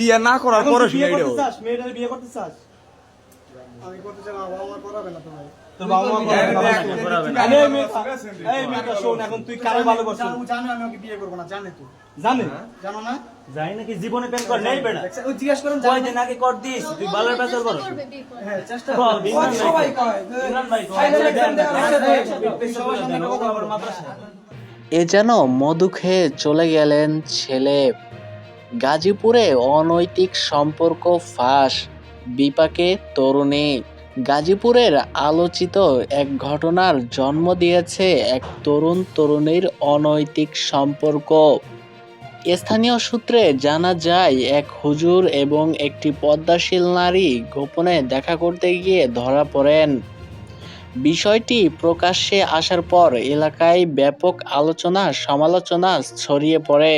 বিয়ে না করার পরে তুই বিয়ে শুনে করতে চাস মেয়েটার বিয়ে করতে চাস আমি করতে চাই বাবা আমার করাবে না তো ভাই তোর বাবা মা করবে না। দেখ, এই মেয়েটা, এই মেয়েটা শোন এখন তুই কারে ভালোবাসিস জানো জানো আমি ওকে বিয়ে করব না জানে তো জানে জানো না যাই নাকি জীবনে প্রেম কর নেই বেটা ও জিজ্ঞেস করেন কয় দিন আগে কর দিস তুই বালের বেচার করস হ্যাঁ চেষ্টা কর। সবাই কয় ভাই সামনে কথা। এ যেন মধু খেয়ে চলে গেলেন ছেলে গাজীপুরে অনৈতিক সম্পর্ক ফাঁস, বিপাকে তরুণী। গাজীপুরের আলোচিত এক ঘটনার জন্ম দিয়েছে এক তরুণ তরুণীর অনৈতিক সম্পর্ক। স্থানীয় সূত্রে জানা যায়, এক হুজুর এবং একটি পদ্মাশীল নারী গোপনে দেখা করতে গিয়ে ধরা পড়েন। বিষয়টি প্রকাশ্যে আসার পর এলাকায় ব্যাপক আলোচনা সমালোচনা ছড়িয়ে পড়ে।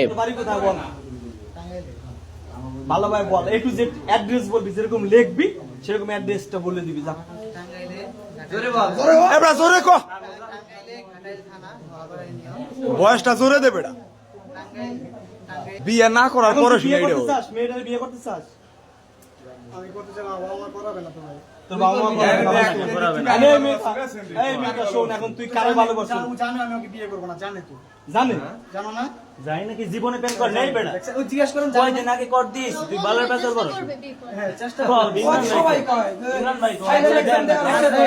বল ভালো ভাই বল এ টু জেড অ্যাড্রেস বলবি যেরকম লিখবি সেরকম অ্যাড্রেসটা বলে দিবি যা। এবার জোরে ক। বয়সটা জোরে দেবে বিয়ে না করার পরে বিয়ে করতে চাস মেয়েটার বিয়ে করতে চাস? আমি করতে চাই বাবা আমার করাবে না তো ভাই তোর বাবা মা করবে না। দেখ, দেখ, করবে না। এই মেয়েটা, এই মেয়েটা শোন এখন তুই কারে ভালোবাসিস জানো জানো আমি ওকে বিয়ে করব না জানে তো জানে জানো না যাই নাকি জীবনে প্রেম কর নেই বেটা ও জিজ্ঞেস করেন কয় আগে কর দিস তুই বালের বেচার করস হ্যাঁ চেষ্টা কর, করো। ইমরান ভাই সবাই কয় ইমরান ভাই কর। ফাইনাল এক্সাম দেন, দেন, একসাথে,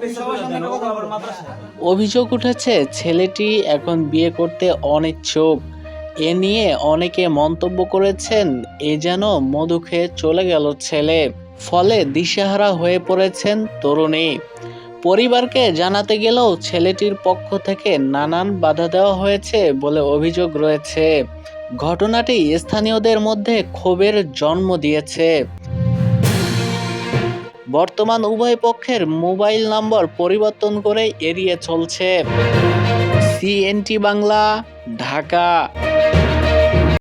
দেন, সবার সামনে দেন, ও কথা আবার বলো। মাদ্রাসায়। অভিযোগ উঠেছে ছেলেটি এখন বিয়ে করতে অনিচ্ছুক এ নিয়ে অনেকে মন্তব্য করেছেন, এ যেন মধু খেয়ে চলে গেল ছেলে। ফলে দিশেহারা হয়ে পড়েছেন তরুণী। পরিবারকে জানাতে গেলেও ছেলেটির পক্ষ থেকে নানান বাধা দেওয়া হয়েছে বলে অভিযোগ রয়েছে। ঘটনাটি স্থানীয়দের মধ্যে ক্ষোভের জন্ম দিয়েছে। বর্তমান উভয় পক্ষের মোবাইল নম্বর পরিবর্তন করে এড়িয়ে চলছে। সিএনটি বাংলা, ঢাকা।